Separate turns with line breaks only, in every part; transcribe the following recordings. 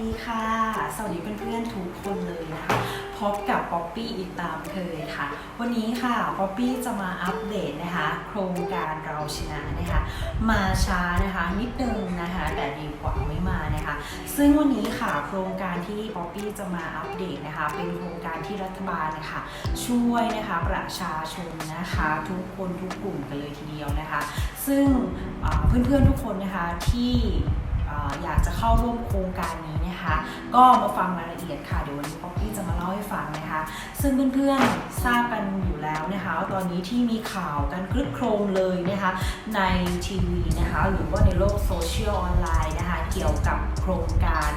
ดีค่ะ สวัสดีเพื่อนๆทุกคนเลยนะคะพบกับป๊อปปี้อีกตามเคยค่ะ วันนี้ค่ะป๊อปปี้จะมาอัปเดตนะคะ โครงการเราชนะนะคะ มาช้านะคะนิดนึงนะคะ แต่ดีกว่าไม่มานะคะ ซึ่งวันนี้ค่ะโครงการที่ป๊อปปี้จะมาอัปเดตนะคะ เป็นโครงการที่รัฐบาลนะคะช่วยนะคะประชาชนนะคะ ทุกคนทุกกลุ่มกันเลยทีเดียวนะคะ ซึ่งอ่าเพื่อนๆทุกคนนะคะที่ อยากจะเข้าร่วมโครงการนี้นะคะ ก็มาฟังรายละเอียดค่ะ เดี๋ยววันนี้ป๊อปปี้จะมาเล่าให้ฟังนะคะ ซึ่งเพื่อนๆทราบกันอยู่แล้วนะคะว่าตอนนี้ที่มีข่าวกันคลึกโครมเลยนะคะในทีวีนะคะหรือว่าในโลกโซเชียลออนไลน์นะคะเกี่ยวกับโครงการ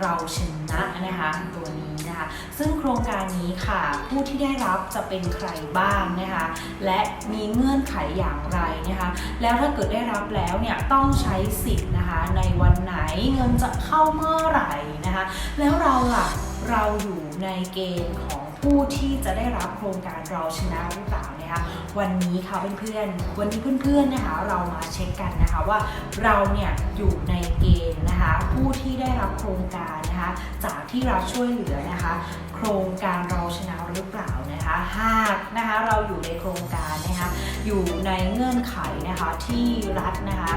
เราชนะนะคะตัวนี้ นะคะ ซึ่งโครงการนี้ค่ะ ผู้ที่ได้รับจะเป็นใครบ้างนะคะ และมีเงื่อนไขอย่างไรนะคะ แล้วถ้าเกิดได้รับแล้วเนี่ยต้องใช้สิทธิ์นะคะ ในวันไหนเงินจะเข้าเมื่อไหร่นะคะ แล้วเราล่ะเราอยู่ในเกณฑ์ของผู้ที่จะได้รับโครงการเราชนะหรือเปล่า นะคะวันนี้ค่ะเพื่อนๆวันนี้เพื่อนๆนะคะเรามาเช็คกันนะคะว่าเราเนี่ยอยู่ในเกณฑ์นะคะผู้ที่ได้รับโครงการนะคะจากที่รัฐช่วยเหลือนะคะโครงการเราชนะหรือเปล่านะคะหากนะคะเราอยู่ในโครงการนะคะอยู่ในเงื่อนไขนะคะที่รัฐนะคะ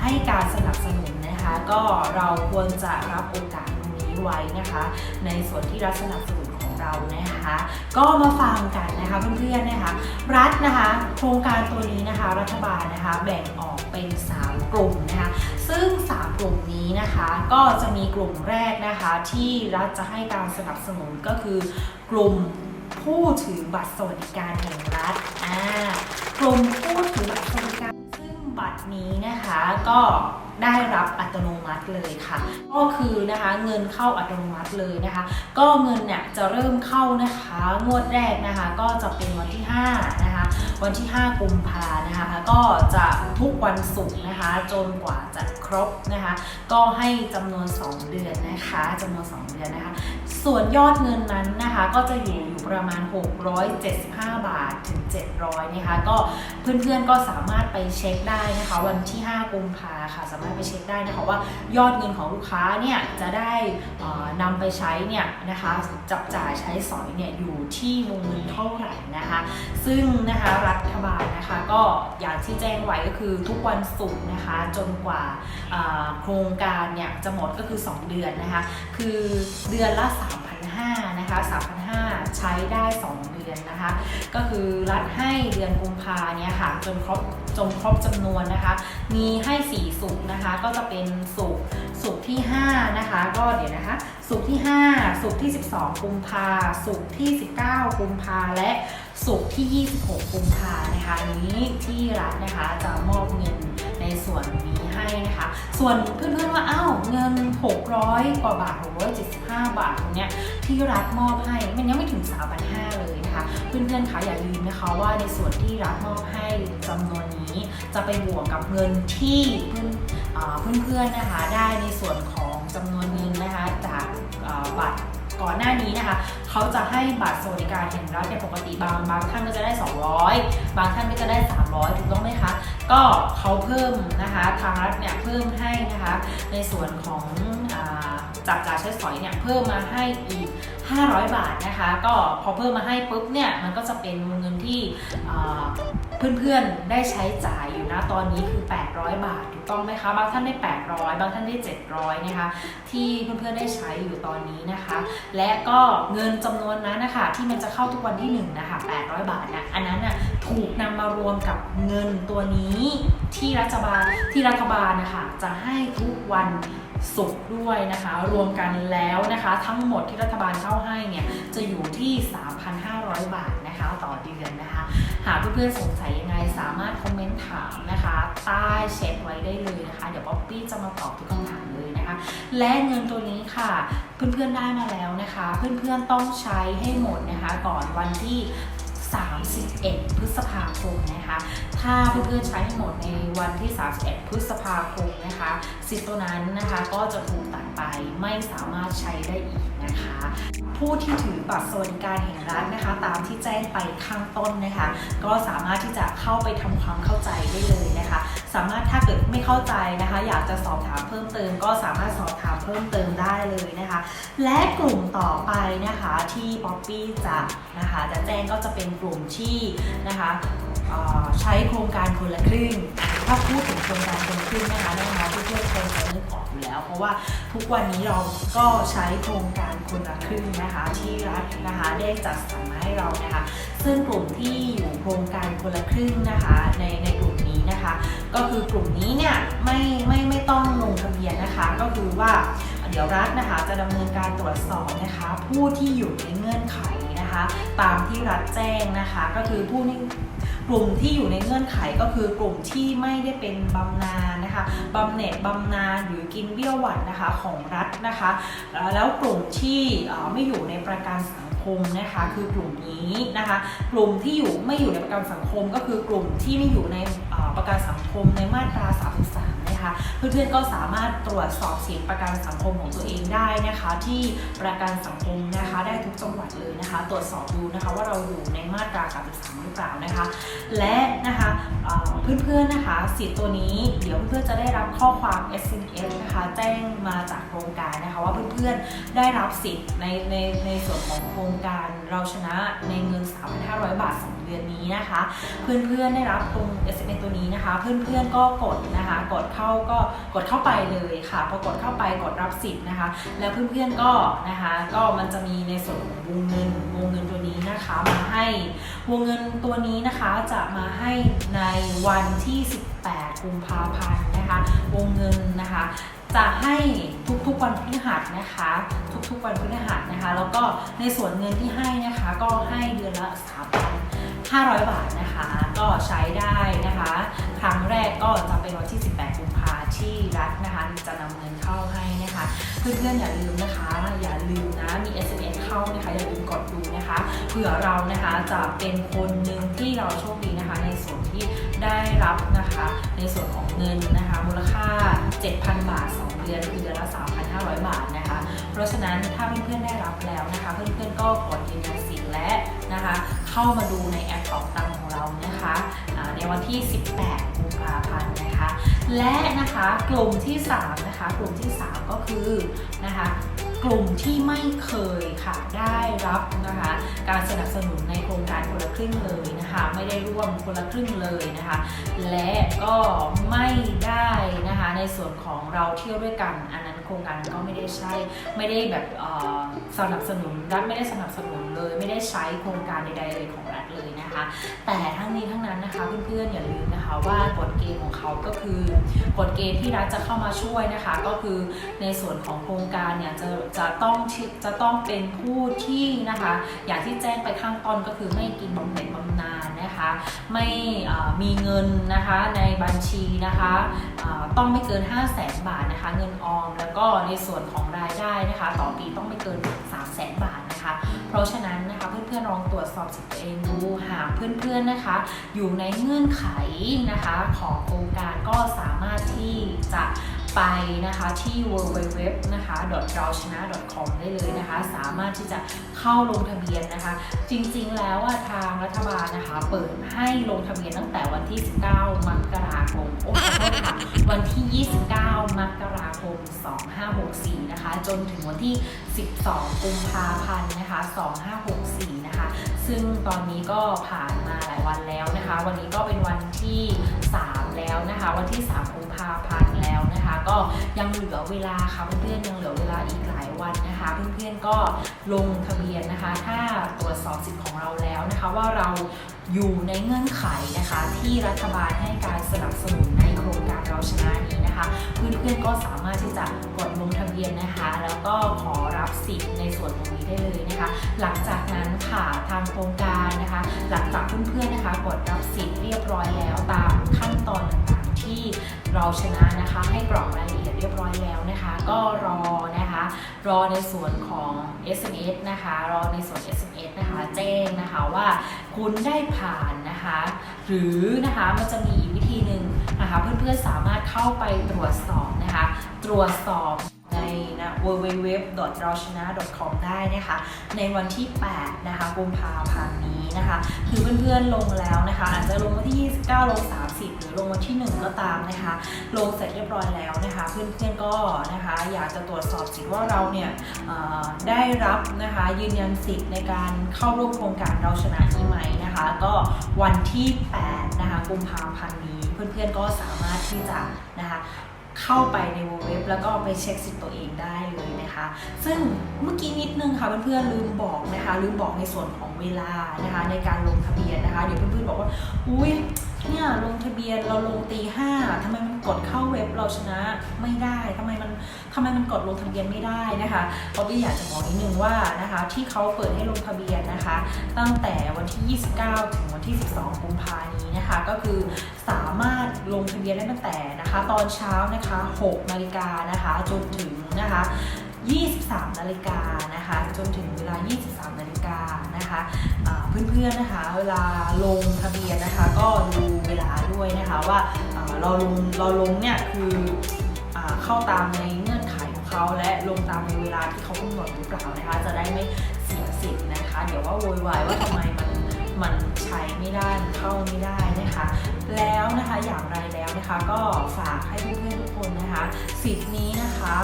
ให้การสนับสนุนนะคะก็เราควรจะรับโอกาสตรงนี้ไว้นะคะในส่วนที่รัฐสนับสนุน เรานะคะ ก็มาฟังกันนะคะเพื่อนๆนะคะ รัฐนะคะโครงการตัวนี้นะคะรัฐบาลนะคะแบ่งออกเป็น 3 กลุ่มนะคะซึ่ง 3 กลุ่มนี้นะคะก็จะมีกลุ่มแรกนะคะที่รัฐจะให้การสนับสนุนก็คือกลุ่มผู้ถือบัตรสวัสดิการแห่งรัฐอ่ากลุ่มผู้ถือบัตรสวัสดิการซึ่งบัตรนี้นะคะก็ ได้รับอัตโนมัติเลยค่ะ ก็คือนะคะเงินเข้าอัตโนมัติเลยนะคะ ก็เงินเนี่ยจะเริ่มเข้านะคะงวดแรกนะคะ ก็จะเป็นวันที่5นะคะวันที่ 5 กุมภานะคะ ก็จะ ทุกวันศุกร์นะคะ จนกว่าจะครบนะคะ ก็ให้จำนวน 2 เดือนนะคะจำนวน 2 เดือนนะคะ ส่วนยอดเงินนั้นนะคะก็จะอยู่อยู่ประมาณ 675 บาทถึง 700นะคะก็เพื่อนๆก็สามารถไปเช็คได้นะคะ วันที่ 5 กุมภาค่ะ สามารถไปเช็คได้นะคะว่ายอดเงินของลูกค้าเนี่ยจะได้นำไปใช้เนี่ยนะคะจับจ่ายใช้สอยเนี่ยอยู่ที่วงเงินเท่าไหร่นะคะซึ่งนะคะรัฐบาลนะคะก็อย่างที่แจ้งไว้ก็คือทุกวันศุกร์นะคะจนกว่าโครงการเนี่ยจะหมดก็คือ 2 เดือนนะคะ คือเดือนละ3,500นะคะ3,500 ใช้ได้ 2 เดือนนะคะ ก็คือรัฐให้เดือนกุมภาเนี่ยค่ะจนครบจนครบจำนวนนะคะ มีให้ 4 สุกร์นะคะก็จะเป็นสุกร์ สุกที่ 5 นะคะ ก็เดี๋ยวนะคะ สุกที่ 5 สุกที่ 12 กุมภาสุกที่ 19 กุมภาและสุกที่ 26 กุมภานะคะนนี้ที่รัฐนะคะจะมอบเงินในส่วนนี้ให้นะคะ ส่วนเพื่อนๆว่าอ้าวเงิน 600 กว่าบาท675 บาทตรงเนี้ยที่รัฐมอบให้มันยังไม่ถึง 3,500 เลย นะคะ เพื่อนๆคะอย่าลืมนะคะว่าในส่วนที่รัฐมอบให้จำนวนนี้ จะไปบวกกับเงินที่เพื่อนเพื่อนๆนะคะได้ในส่วนของจำนวนเงินนะคะจากบัตรก่อนหน้านี้นะคะเขาจะให้บัตรสวัสดิการแห่งรัฐเนี่ยปกติบางบางท่านก็จะได้ 200 บางท่านก็จะได้ 300 ถูกต้องไหมคะ ก็เขาเพิ่มนะคะทางรัฐเนี่ยเพิ่มให้นะคะในส่วนของอาจับจ่ายใช้สอยเนี่ยเพิ่มมาให้อีก 500 บาทนะคะ ก็พอเพิ่มมาให้ปุ๊บเนี่ยมันก็จะเป็นวงเงินที่เพื่อนๆได้ใช้จ่ายอยู่นะตอนนี้คือ 800 บาทถูกต้องไหมคะบางท่านได้ 800 บางท่านได้ 700 นะคะ ที่เพื่อนๆได้ใช้อยู่ตอนนี้นะคะ และก็เงินจำนวนนั้นนะคะที่มันจะเข้าทุกวันที่1นะคะ800 บาทนะอันนั้นน่ะถูกนำมารวมกับเงินตัวนี้ที่รัฐบาลที่รัฐบาลนะคะจะให้ทุกวัน ศุกด้วยนะคะ รวมกันแล้วนะคะ ทั้งหมดที่รัฐบาลเข้าให้เนี่ยจะอยู่ที่ 3,500 บาทนะคะ ต่อเดือนนะคะ หากเพื่อนๆสงสัยยังไงสามารถคอมเมนต์ถามนะคะ ใต้แชทไว้ได้เลยนะคะ เดี๋ยวป๊อปปี้จะมาตอบทุกคำถามเลยนะคะ และเงินตัวนี้ค่ะ เพื่อนๆได้มาแล้วนะคะ เพื่อนๆต้องใช้ให้หมดนะคะ ก่อนวันที่ 31 พฤษภาคมนะคะ ถ้าเพื่อนๆใช้ให้หมดในวันที่ 31 พฤษภาคมนะคะ สิทธิ์ตัวนั้นนะคะก็จะถูกตัดไปไม่สามารถใช้ได้อีกนะคะ ผู้ที่ถือบัตรสวัสดิการแห่งรัฐนะคะ ตามที่แจ้งไปข้างต้นนะคะ ก็สามารถที่จะเข้าไปทำความเข้าใจได้เลยนะคะ สามารถถ้าเกิดไม่เข้าใจนะคะ อยากจะสอบถามเพิ่มเติม ก็สามารถสอบถามเพิ่มเติมได้เลยนะคะ และกลุ่มต่อไปนะคะที่ป๊อปปี้จะนะคะจะแจ้งก็จะเป็นกลุ่มที่นะคะใช้โครงการคนละครึ่ง ถ้าพูดถึงโครงการคนละครึ่งนะคะแน่นอนเพื่อนๆคงจ อยู่แล้ว เพราะว่าทุกวันนี้เราก็ใช้โครงการคนละครึ่งนะคะ ที่รัฐนะคะได้จัดสรรมาให้เรานะคะ ซึ่งกลุ่มที่อยู่โครงการคนละครึ่งนะคะในในกลุ่มนี้นะคะ ก็คือกลุ่มนี้เนี่ยไม่ไม่ไม่ต้องลงทะเบียนนะคะ ก็คือว่าเดี๋ยวรัฐนะคะจะดำเนินการตรวจสอบนะคะ ผู้ที่อยู่ในเงื่อนไข นะคะ ตามที่รัฐแจ้งนะคะ ก็คือผู้ที่กลุ่มที่อยู่ในเงื่อนไขก็คือกลุ่มที่ไม่ได้เป็นบำนาญนะคะบำเหน็จบำนาญหรือกินเบี้ยวหวัดนะคะของรัฐนะคะ แล้วกลุ่มที่ไม่อยู่ในประกันสังคมนะคะคือกลุ่มนี้นะคะ กลุ่มที่อยู่ไม่อยู่ในประกันสังคมก็คือกลุ่มที่ไม่อยู่ในประกันสังคมในมาตรา 33 นะคะ เพื่อนๆก็สามารถตรวจสอบสิทธิประกันสังคมของตัวเองได้นะคะ ที่ประกันสังคมนะคะได้ทุกจังหวัดเลยนะคะ ตรวจสอบดูนะคะว่าเราอยู่ในมาตรา33หรือเปล่านะคะ และนะคะเพื่อนๆนะคะสิทธิ์ตัวนี้เดี๋ยวเพื่อนๆจะได้รับข้อความ SMS นะคะ แจ้งมาจากโครงการนะคะ ว่าเพื่อนๆได้รับสิทธิ์ในในในส่วนของโครงการเราชนะในเงิน 3,500 บาท ดือนนี้นะคะ เพื่อนๆได้รับตรง SMS ตัวนี้นะคะ เพื่อนๆก็กดนะคะ กดเข้าก็กดเข้าไปเลยค่ะพอกดเข้าไปกดรับสิทธิ์นะคะ แล้วเพื่อนๆก็นะคะ ก็มันจะมีในส่วนวงเงินวงเงินตัวนี้นะคะมาให้วงเงินตัวนี้นะคะจะมาให้ในวันที่ 18 กุมภาพันธ์นะคะ วงเงินนะคะจะให้ทุกๆวันพฤหัสนะคะ ทุกๆวันพฤหัสนะคะ แล้วก็ในส่วนเงินที่ให้นะคะ ก็ให้เดือนละ 500 บาทนะคะ ก็ใช้ได้นะคะ ครั้งแรกก็จะเป็นวันที่ 18 กุมภาที่รัฐนะคะจะนำเงินเข้าให้นะคะ เพื่อนๆอย่าลืมนะคะ อย่าลืมนะมี SMS เข้านะคะอย่าลืมกดดูนะคะเผื่อเรานะคะจะเป็นคนหนึ่งที่เราโชคดีนะคะ ในส่วนที่ได้รับนะคะ ในส่วนของเงินนะคะ มูลค่า 7,000 บาท 2 เดือนคือเดือนละ3,500 บาทนะคะ เพราะฉะนั้นถ้าเพื่อนๆได้รับแล้วนะคะ เพื่อนๆก็กดยืนยันสิทธิ์และ นะคะ เข้ามาดูในแอปเป่าตังของเรานะคะในวันที่ 18 กุมภาพันธ์นะคะ และนะคะกลุ่มที่ 3 นะคะ กลุ่มที่ 3 ก็คือนะคะกลุ่มที่ไม่เคยค่ะได้รับนะคะการสนับสนุนในโครงการคนละครึ่งเลยนะคะไม่ได้ร่วมคนละครึ่งเลยนะคะและก็ไม่ได้นะคะในส่วนของเราเที่ยวด้วยกันอันนั้น โครงการก็ไม่ได้ใช้ไม่ได้แบบสนับสนุนรัฐไม่ได้สนับสนุนเลยไม่ได้ใช้โครงการใดๆเลยของรัฐเลยนะคะ แต่ทั้งนี้ทั้งนั้นนะคะเพื่อนๆอย่าลืมนะคะว่ากฎเกณฑ์ของเขาก็คือกฎเกณฑ์ที่รัฐจะเข้ามาช่วยนะคะ ก็คือในส่วนของโครงการเนี่ยจะจะต้องจะต้องเป็นผู้ที่นะคะ อย่างที่แจ้งไปข้างต้นก็คือไม่กินบำเหน็จบำนาญ นะคะ ไม่มีเงินนะคะในบัญชีนะคะต้องไม่เกิน 5 0 0แสนบาทนะคะ เงินออม แล้วก็ในส่วนของรายได้นะคะ ต่อปีต้องไม่เกิน 3 0 0แสนบาทนะคะ เพราะฉะนั้นนะคะเพื่อนๆลองตรวจสอบสิทธิ์ตัวเองดูหากเพื่อนๆนะคะ อยู่ในเงื่อนไขนะคะของโครงการก็สามารถที่จะ ไปนะคะที่ www นะคะ เราชนะ .com ได้เลยนะคะ สามารถที่จะเข้าลงทะเบียนนะคะ จริงๆแล้วทางรัฐบาลนะคะ เปิดให้ลงทะเบียนตั้งแต่วันที่ 19 มกราคมโอ้โหค่ะวันที่ 29 มกรา 64 นะคะ จนถึงวันที่ 12 กุมภาพันธ์นะคะ 2564 นะคะ ซึ่งตอนนี้ก็ผ่านมาหลายวันแล้วนะคะ วันนี้ก็เป็นวันที่ 3 แล้วนะคะ วันที่ 3 กุมภาพันธ์แล้วนะคะ ก็ยังเหลือเวลาค่ะเพื่อนๆยังเหลือเวลาอีกหลายวันนะคะ เพื่อนๆก็ลงทะเบียนนะคะ ถ้าตรวจสอบสิทธิ์ของเราแล้วนะคะว่าเราอยู่ในเงื่อนไขนะคะที่รัฐบาลให้การสนับสนุนในโครงการเราชนะนี้ นะคะ เพื่อนๆก็สามารถที่จะกดลงทะเบียนนะคะ แล้วก็ขอรับสิทธิ์ในส่วนตรงนี้ได้เลยนะคะ หลังจากนั้นค่ะทางโครงการนะคะ หลังจากเพื่อนๆนะคะ กดรับสิทธิ์เรียบร้อยแล้วตามขั้นตอนต่างๆที่เราชนะนะคะ ให้กรอกรายละเอียดเรียบร้อยแล้วนะคะ ก็รอนะคะ รอในส่วนของ SMS นะคะ รอในส่วน SMS นะคะ แจ้งนะคะว่า คุณได้ผ่านนะคะ หรือนะคะมันจะมีอีกวิธีหนึ่งนะคะ เพื่อนๆสามารถเข้าไปตรวจสอบนะคะ ตรวจสอบ นนะ www เราชนะ com ได้นะคะ ในวันที่ 8 นะคะกุมภาพันธ์นี้นะคะ คือเพื่อนๆลงแล้วนะคะ อาจจะลงวันที่ 29 ลง 30 หรือลงวันที่ 1 ก็ตามนะคะ ลงเสร็จเรียบร้อยแล้วนะคะ เพื่อนๆก็นะคะ อยากจะตรวจสอบสิทธิ์ว่าเราเนี่ยได้รับนะคะยืนยันสิทธิ์ในการเข้าร่วมโครงการเราชนะนี้ไหมนะคะ ก็วันที่ 8 นะคะกุมภาพันธ์นี้ เพื่อนๆก็สามารถที่จะนะคะ เข้าไปในเว็บแล้วก็ไปเช็คสิทธิ์ตัวเองได้เลยนะคะ ซึ่งเมื่อกี้นิดนึงค่ะเพื่อนๆลืมบอกนะคะลืมบอกในส่วนของเวลานะคะในการลงทะเบียนนะคะเดี๋ยวเพื่อนๆบอกว่าอุ้ยเนี่ยลงทะเบียนเราลงตีห้าทำไมมันกดเข้า เราชนะไม่ได้ทำไมมันทำไมมันกดลงทะเบียนไม่ได้นะคะเพราะพี่อยากจะบอกนิดนึงว่านะคะที่เขาเปิดให้ลงทะเบียนนะคะ ตั้งแต่วันที่ 29 ถึงวันที่ 12 กุมภานี้นะคะ ก็คือสามารถลงทะเบียนได้ตั้งแต่นะคะ ตอนเช้านะคะ 6 นาฬิกานะคะ จนถึงนะคะ23นาฬิกานะคะ จนถึงเวลา 23นาฬิกานะคะเพื่อนๆนะคะ เวลาลงทะเบียนนะคะ ก็ดูเวลาด้วยนะคะว่า เราลงเราลงเนี่ยคืออเข้าตามในเงื่อนไขของเขาและลงตามในเวลาที่เขากำหนดหรือเปล่านะคะจะได้ไม่เสียสิทธิ์นะคะ เดี๋ยวว่าโวยวายว่าทำไมมันมันใช้ไม่ได้มันเข้าไม่ได้นะคะ แล้วนะคะอย่างไรแล้วนะคะก็ฝากให้เพื่อนๆทุกคนนะคะ สิทธิ์นี้นะคะ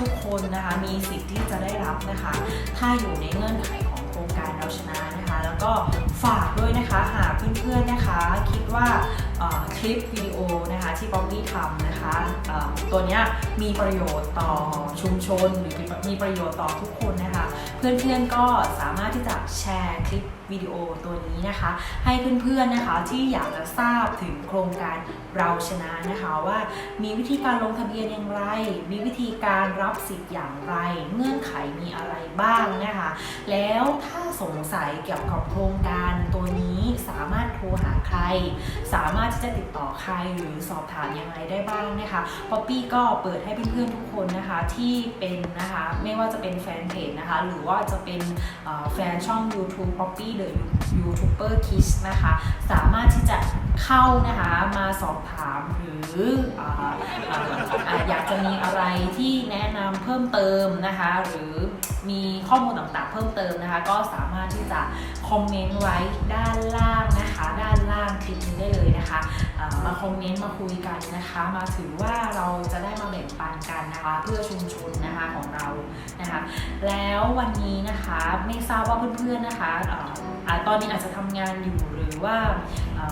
ทุกคนนะคะมีสิทธิ์ที่จะได้รับนะคะ ถ้าอยู่ในเงื่อนไขของโครงการเราชนะนะคะ แล้วก็ฝากด้วยนะคะหากเพื่อนๆนะคะ คิดว่า คลิปวิดีโอนะคะที่ป๊อบบี้ทำนะคะตัวนี้มีประโยชน์ต่อชุมชน หรือมีประโยชน์ต่อทุกคนนะคะ เพื่อนๆก็สามารถที่จะแชร์คลิปวิดีโอตัวนี้นะคะ ให้เพื่อนๆนะคะที่อยากจะทราบถึงโครงการเราชนะนะคะว่ามีวิธีการลงทะเบียนอย่างไร มีวิธีการรับสิทธิ์อย่างไร เงื่อนไขมีอะไรบ้างนะคะ แล้วถ้าสงสัยเกี่ยวกับโครงการตัวนี้สามารถโทรหาใคร สามารถที่จะติดต่อใครหรือสอบถามยังไงได้บ้างนะคะป๊อปปี้ก็เปิดให้เพื่อนๆทุกคนนะคะที่เป็นนะคะไม่ว่าจะเป็นแฟนเพจนะคะหรือว่าจะเป็นแฟนช่อง YouTube Poppy The YouTuber Kids นะคะ สามารถที่จะเข้านะคะมาสอบถามหรืออออยากจะมีอะไรที่แนะนำเพิ่มเติมนะคะ หรือ มีข้อมูลต่างๆ เพิ่มเติมนะคะ ก็สามารถที่จะคอมเมนต์ไว้ด้านล่างนะคะ ด้านล่างคลิปนี้ได้เลยนะคะมาคอมเมนต์มาคุยกันนะคะ มาถือว่าเราจะได้มาแบ่งปันกันนะคะ เพื่อชุมชนนะคะของเรานะคะ แล้ววันนี้นะคะไม่ทราบว่าเพื่อนๆนะคะตอนนี้อาจจะทำงานอยู่หรือว่า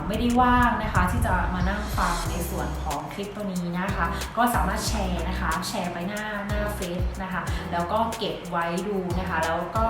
ไม่ได้ว่างนะคะ ที่จะมานั่งฟังในส่วนของคลิปตัวนี้นะคะ ก็สามารถแชร์นะคะ แชร์ไปหน้าหน้าเฟซนะคะ แล้วก็เก็บไว้ดูนะคะ แล้วก็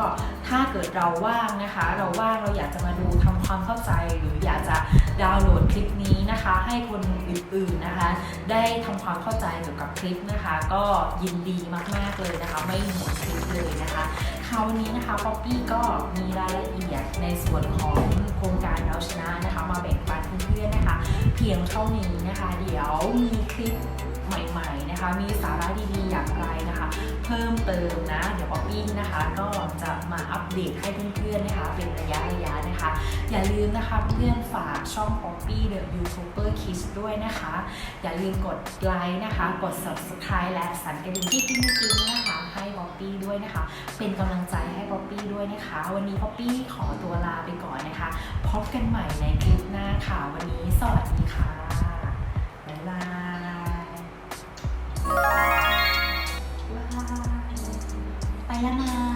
ถ้าเกิดเราว่างนะคะ เราว่างเราอยากจะมาดูทำความเข้าใจ หรืออยากจะดาวน์โหลดคลิปนี้นะคะ ให้คนอื่นๆนะคะ ได้ทำความเข้าใจเกี่ยวกับคลิปนะคะ ก็ยินดีมากๆเลยนะคะ ไม่หมดคลิปเลยนะคะคราวนี้นะคะป๊อปปี้ก็มีรายละเอียดในส่วนของโครงการเราชนะนะคะ มาแบ่งปันเพื่อนๆนะคะ เพียงเท่านี้นะคะ เดี๋ยวมีคลิป ใหม่ๆนะคะ มีสาระดีๆอย่างไรนะคะ เพิ่มเติมนะเดี๋ยวป๊อปปี้นะคะ ก็จะมาอัปเดตให้เพื่อนๆนะคะ เป็นระยะระยะนะคะ อย่าลืมนะคะเพื่อนฝากช่อง Poppy The YouTuber Kids ด้วยนะคะ อย่าลืมกดไลค์นะคะ กด subscribe และสั่นกระดิ่งกิ๊งกิ๊งกิ๊งนะคะให้ Poppy ด้วยนะคะ เป็นกำลังใจให้ Poppy ด้วยนะคะ วันนี้ Poppy ขอตัวลาไปก่อนนะคะ พบกันใหม่ในคลิปหน้าค่ะวันนี้สวัสดีค่ะ ไปแล้วนะ